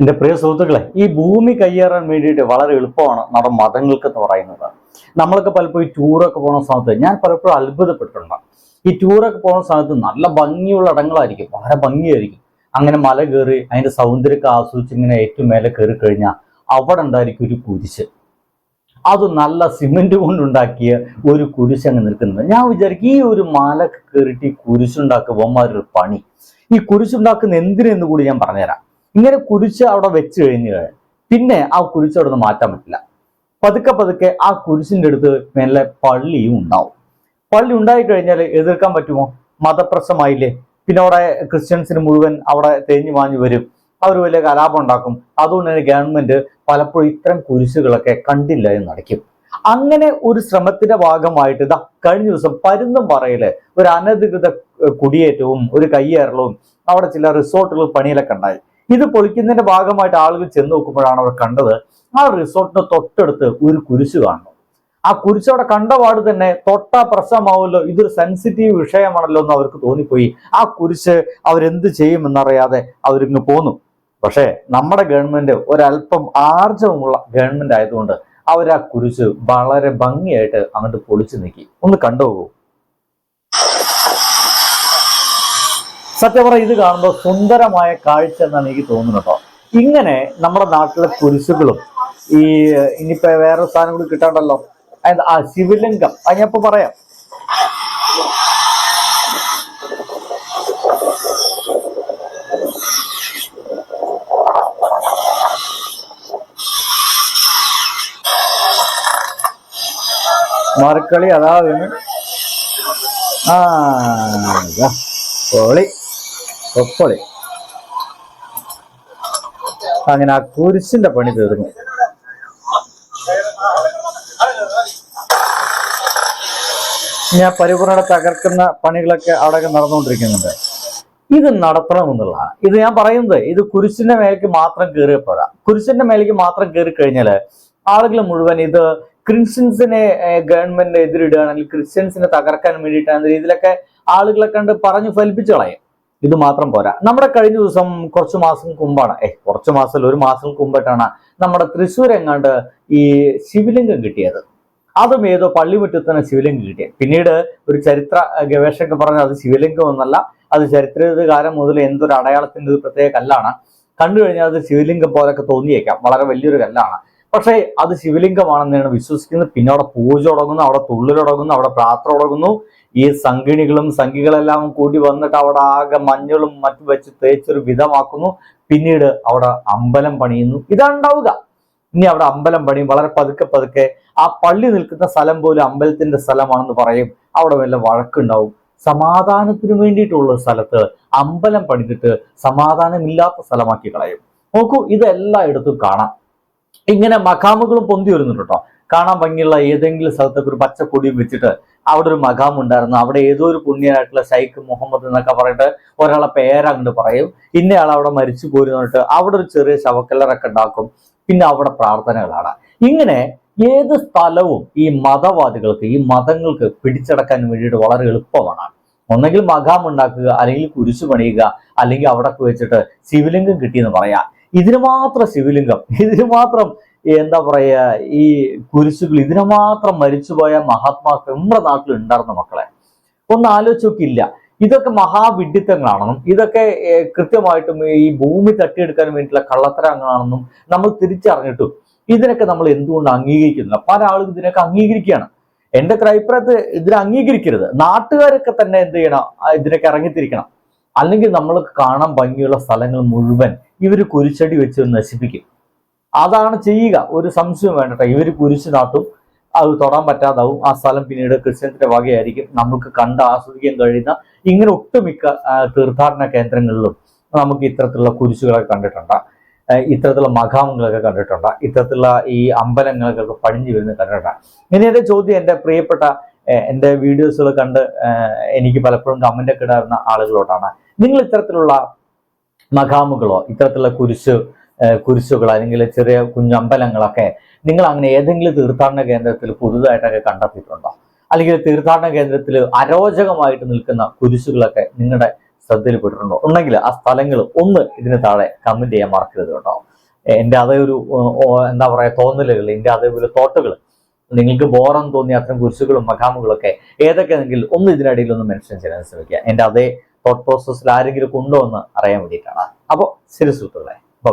എന്റെ പ്രിയ സുഹൃത്തുക്കളെ ഈ ഭൂമി കയ്യേറാൻ വേണ്ടിയിട്ട് വളരെ എളുപ്പമാണ് നമ്മുടെ മതങ്ങൾക്ക് എന്ന് പറയുന്നത്. നമ്മളൊക്കെ പലപ്പോഴും ടൂറൊക്കെ പോകുന്ന സമയത്ത് ഞാൻ പലപ്പോഴും അത്ഭുതപ്പെട്ടിട്ടുണ്ട്. ഈ ടൂറൊക്കെ പോകുന്ന സമയത്ത് നല്ല ഭംഗിയുള്ള ഇടങ്ങളായിരിക്കും വളരെ ഭംഗിയായിരിക്കും. അങ്ങനെ മല കയറി അതിന്റെ സൗന്ദര്യമൊക്കെ ആസ്വദിച്ച് ഇങ്ങനെ ഏറ്റവും മേലെ കയറി കഴിഞ്ഞാൽ അവിടെ ഉണ്ടായിരിക്കും ഒരു കുരിശ്. അത് നല്ല സിമെന്റ് കൊണ്ടുണ്ടാക്കിയ ഒരു കുരിശ് അങ്ങ് നിൽക്കുന്നത്. ഞാൻ വിചാരിക്കും ഈ ഒരു മല കയറിയിട്ട് ഈ കുരിശുണ്ടാക്കുമ്പോൾ ഒരു പണി. ഈ കുരിശുണ്ടാക്കുന്ന എന്തിനെന്ന് കൂടി ഞാൻ പറഞ്ഞുതരാം. ഇങ്ങനെ കുരിശ് അവിടെ വെച്ച് കഴിഞ്ഞു പിന്നെ ആ കുരിശ് അവിടെ നിന്ന് മാറ്റാൻ പറ്റില്ല. പതുക്കെ പതുക്കെ ആ കുരിശിന്റെ അടുത്ത് മേലെ പള്ളിയും ഉണ്ടാവും. പള്ളി ഉണ്ടായി കഴിഞ്ഞാൽ എതിർക്കാൻ പറ്റുമോ? മതപ്രശ്നമായില്ലേ? പിന്നെ അവിടെ ക്രിസ്ത്യൻസിന് മുഴുവൻ അവിടെ തേഞ്ഞു മാഞ്ഞു വരും. അവർ വലിയ കലാപം ഉണ്ടാക്കും. അതുകൊണ്ട് തന്നെ ഗവൺമെന്റ് പലപ്പോഴും ഇത്തരം കുരിശുകളൊക്കെ കണ്ടില്ല എന്ന് അടയ്ക്കും. അങ്ങനെ ഒരു ശ്രമത്തിന്റെ ഭാഗമായിട്ട് ഇതാ കഴിഞ്ഞ ദിവസം പരുന്തും പറയിൽ ഒരു അനധികൃത കുടിയേറ്റവും ഒരു കയ്യേറലവും അവിടെ ചില റിസോർട്ടുകൾ പണിയിലൊക്കെ ഉണ്ടായി. ഇത് പൊളിക്കുന്നതിന്റെ ഭാഗമായിട്ട് ആളുകൾ ചെന്ന് നോക്കുമ്പോഴാണ് അവർ കണ്ടത് ആ റിസോർട്ടിന് തൊട്ടടുത്ത് ഒരു കുരിശ് കാണുന്നു. ആ കുരിശ് അവിടെ കണ്ടപാട് തന്നെ തൊട്ടാ പ്രശ്നമാവുമല്ലോ ഇതൊരു സെൻസിറ്റീവ് വിഷയമാണല്ലോ എന്ന് അവർക്ക് തോന്നിപ്പോയി. ആ കുരിശ് അവരെന്ത് ചെയ്യുമെന്നറിയാതെ അവരിങ്ങ് പോന്നു. പക്ഷേ നമ്മുടെ ഗവൺമെന്റ് ഒരല്പം ആർജവമുള്ള ഗവൺമെന്റ് ആയതുകൊണ്ട് അവർ ആ കുരിശ് വളരെ ഭംഗിയായിട്ട് അങ്ങോട്ട് പൊളിച്ചു നീക്കി. ഒന്ന് കണ്ടുപോകൂ സത്യം പറഞ്ഞാൽ ഇത് കാണുമ്പോൾ സുന്ദരമായ കാഴ്ച എന്നാണ് എനിക്ക് തോന്നുന്നത് കേട്ടോ ഇങ്ങനെ നമ്മുടെ നാട്ടിലെ കുരിശുകളും ഈ ഇനിയിപ്പോ വേറെ സാധനം കൂടി കിട്ടാണ്ടല്ലോ. ആ ശിവലിംഗം. അത് ഞാൻ പറയാം. മറക്കളി അതാ വീണ്. ആ. പൊളി പൊളി അങ്ങനെ ആ കുരിശിന്റെ പണി തീർന്നു. ഞാൻ പരിപൂർണ തകർക്കുന്ന പണികളൊക്കെ അവിടെ നടന്നുകൊണ്ടിരിക്കുന്നുണ്ട്. ഇത് നടത്തണമെന്നുള്ളതാണ് ഇത് ഞാൻ പറയുന്നത് ഇത് കുരിശിന്റെ മേലേക്ക് മാത്രം കയറിയ പോരാ കുരിശിന്റെ മേലേക്ക് മാത്രം കയറി കഴിഞ്ഞാൽ ആളുകൾ മുഴുവൻ ഇത് ക്രിസ്ത്യൻസിനെ ഗവൺമെന്റിനെ ഗവൺമെന്റ് എതിരിടുകയാണ് ക്രിസ്ത്യൻസിനെ തകർക്കാൻ വേണ്ടിയിട്ടാണ്. ഇതിലൊക്കെ ആളുകളെ കണ്ട് പറഞ്ഞു ഫലിപ്പിച്ചു കളയും. ഇത് മാത്രം പോരാ. നമ്മുടെ കഴിഞ്ഞ ദിവസം കുറച്ച് മാസം മുമ്പാണ് ഏ കുറച്ച് മാസം ഒരു മാസം മുമ്പായിട്ടാണ് നമ്മുടെ തൃശ്ശൂർ എങ്ങാണ്ട് ഈ ശിവലിംഗം കിട്ടിയത്. അതും ഏതോ പള്ളിമുറ്റത്തിന് ശിവലിംഗം കിട്ടിയത്. പിന്നീട് ഒരു ചരിത്ര ഗവേഷകർ പറഞ്ഞ അത് ശിവലിംഗം എന്നല്ല അത് ചരിത്രകാലം മുതൽ എന്തൊരു അടയാളത്തിന്റെ ഒരു പ്രത്യേക കല്ലാണ്. കണ്ടു കഴിഞ്ഞാൽ അത് ശിവലിംഗം പോലൊക്കെ തോന്നിയേക്കാം. വളരെ വലിയൊരു കല്ലാണ്. പക്ഷേ അത് ശിവലിംഗമാണെന്നാണ് വിശ്വസിക്കുന്നത്. പിന്നെ അവിടെ പൂജ തുടങ്ങുന്നു അവിടെ തുള്ളൽ തുടങ്ങുന്നു അവിടെ പ്രാർത്ഥന തുടങ്ങുന്നു. ഈ സംഗിണികളും സംഘികളെല്ലാം കൂടി വന്നിട്ട് അവിടെ ആകെ മഞ്ഞളും മറ്റും വെച്ച് തേച്ചൊരു വിധമാക്കുന്നു. പിന്നീട് അവിടെ അമ്പലം പണിയുന്നു. ഇതാണ് ഉണ്ടാവുക ഇനി അവിടെ അമ്പലം പണിയും. വളരെ പതുക്കെ പതുക്കെ ആ പള്ളി നിൽക്കുന്ന സ്ഥലം പോലും അമ്പലത്തിന്റെ സ്ഥലമാണെന്ന് പറയും. അവിടെ വല്ല വഴക്കുണ്ടാവും. സമാധാനത്തിന് വേണ്ടിയിട്ടുള്ള സ്ഥലത്ത് അമ്പലം പണിതിട്ട് സമാധാനമില്ലാത്ത സ്ഥലമാക്കി കളയും. നോക്കൂ ഇതെല്ലായിടത്തും കാണാം. ഇങ്ങനെ മഖാമുകളും പൊന്തി വരുന്നുണ്ട് കേട്ടോ. കാണാൻ ഭംഗിയുള്ള ഏതെങ്കിലും സ്ഥലത്തൊക്കെ ഒരു പച്ചക്കൊടിയും വെച്ചിട്ട് അവിടെ ഒരു മകാം ഉണ്ടായിരുന്നു അവിടെ ഏതോ ഒരു പുണ്യനായിട്ടുള്ള ഷൈഖ് മുഹമ്മദ് എന്നൊക്കെ പറഞ്ഞിട്ട് ഒരാളെ പേരങ്ങോട്ട് പറയും. ഇന്നയാൾ അവിടെ മരിച്ചു പോരുന്നിട്ട് അവിടെ ഒരു ചെറിയ ശവക്കല്ലറൊക്കെ ഉണ്ടാക്കും. പിന്നെ അവിടെ പ്രാർത്ഥനകളാണ്. ഇങ്ങനെ ഏത് സ്ഥലവും ഈ മതവാദികൾക്ക് ഈ മതങ്ങൾക്ക് പിടിച്ചടക്കാൻ വേണ്ടിയിട്ട് വളരെ എളുപ്പമാണ്. ഒന്നെങ്കിൽ മകാം ഉണ്ടാക്കുക അല്ലെങ്കിൽ കുരിശു പണിയുക അല്ലെങ്കിൽ അവിടെ വെച്ചിട്ട് ശിവലിംഗം കിട്ടിയെന്ന് പറയാം. ഇതിന് മാത്രം ശിവലിംഗം. ഇതിന് മാത്രം എന്താ പറയുക ഈ കുരിശുകൾ ഇതിന് മാത്രം മരിച്ചുപോയ മഹാത്മാക്കൾ നമ്മുടെ നാട്ടിൽ ഉണ്ടായിരുന്ന മക്കളെ. ഒന്ന് ആലോചിച്ച് നോക്കിയില്ല ഇതൊക്കെ മഹാവിഡിത്തങ്ങളാണെന്നും ഇതൊക്കെ കൃത്യമായിട്ടും ഈ ഭൂമി തട്ടിയെടുക്കാൻ വേണ്ടിയിട്ടുള്ള കള്ളത്തരങ്ങളാണെന്നും നമ്മൾ തിരിച്ചറിഞ്ഞിട്ടും ഇതിനൊക്കെ നമ്മൾ എന്തുകൊണ്ട് അംഗീകരിക്കുന്നില്ല? പല ആളുകൾ ഇതിനൊക്കെ അംഗീകരിക്കുകയാണ്. എന്റെ അഭിപ്രായത്തിൽ ഇതിനെ അംഗീകരിക്കരുത്. നാട്ടുകാരൊക്കെ തന്നെ എന്ത് ചെയ്യണം? ഇതിനൊക്കെ ഇറങ്ങിത്തിരിക്കണം. അല്ലെങ്കിൽ നമ്മൾ കാണാൻ ഭംഗിയുള്ള സ്ഥലങ്ങൾ മുഴുവൻ ഇവർ കുരിശടി വെച്ച് നശിപ്പിക്കും. അതാണ് ചെയ്യുക. ഒരു സംശയം വേണ്ടട്ടെ ഇവർ കുരിശ് നാട്ടും അത് തൊടാൻ പറ്റാതാവും. ആ സ്ഥലം പിന്നീട് ക്രിസ്ത്യൻസിന്റെ വകയായിരിക്കും. നമുക്ക് കണ്ട് ആസ്വദിക്കാൻ കഴിയുന്ന ഇങ്ങനെ ഒട്ടുമിക്ക തീർത്ഥാടന കേന്ദ്രങ്ങളിലും നമുക്ക് ഇത്തരത്തിലുള്ള കുരിശുകളൊക്കെ കണ്ടിട്ടുണ്ട്. ഇത്തരത്തിലുള്ള മഖാമുകളൊക്കെ കണ്ടിട്ടുണ്ട്. ഇത്തരത്തിലുള്ള ഈ അമ്പലങ്ങളൊക്കെ പടിഞ്ഞു വരുന്നത് കണ്ടിട്ടുണ്ട്. ഇനി എന്റെ ചോദ്യം എന്റെ പ്രിയപ്പെട്ട എന്റെ വീഡിയോസുകൾ കണ്ട് എനിക്ക് പലപ്പോഴും കമന്റ് ഒക്കെ ഇടാറുന്ന ആളുകളോടാണ്. നിങ്ങൾ ഇത്തരത്തിലുള്ള മഖാമുകളോ ഇത്തരത്തിലുള്ള കുരിശ് കുരിശുകൾ അല്ലെങ്കിൽ ചെറിയ കുഞ്ഞമ്പലങ്ങളൊക്കെ നിങ്ങൾ അങ്ങനെ ഏതെങ്കിലും തീർത്ഥാടന കേന്ദ്രത്തിൽ പുതുതായിട്ടൊക്കെ കണ്ടെത്തിയിട്ടുണ്ടോ? അല്ലെങ്കിൽ തീർത്ഥാടന കേന്ദ്രത്തിൽ അരോചകമായിട്ട് നിൽക്കുന്ന കുരിശുകളൊക്കെ നിങ്ങളുടെ ശ്രദ്ധയിൽപ്പെട്ടിട്ടുണ്ടോ ഉണ്ടെങ്കിൽ ആ സ്ഥലങ്ങൾ ഒന്ന് ഇതിന് താഴെ കമന്റ് ചെയ്യാൻ മറക്കരുത് കേട്ടോ. എന്റെ അതേ ഒരു എന്താ പറയാ തോന്നലുകൾ എന്റെ അതേപോലെ തോട്ടുകൾ. നിങ്ങൾക്ക് ബോറം തോന്നിയ അത്തരം കുരിശുകളും മകാമുകളൊക്കെ ഏതൊക്കെയാണെങ്കിൽ ഒന്ന് ഇതിനിടയിൽ ഒന്ന് മെൻഷൻ ചെയ്യാൻ ശ്രമിക്കുക. എന്റെ അതേ തോട്ട് പ്രോസസ്സിൽ ആരെങ്കിലും ഉണ്ടോ എന്ന് അറിയാൻ വേണ്ടിയിട്ടാണ്. അപ്പോൾ ശരി സുഹൃത്തുക്കളെ ബൈ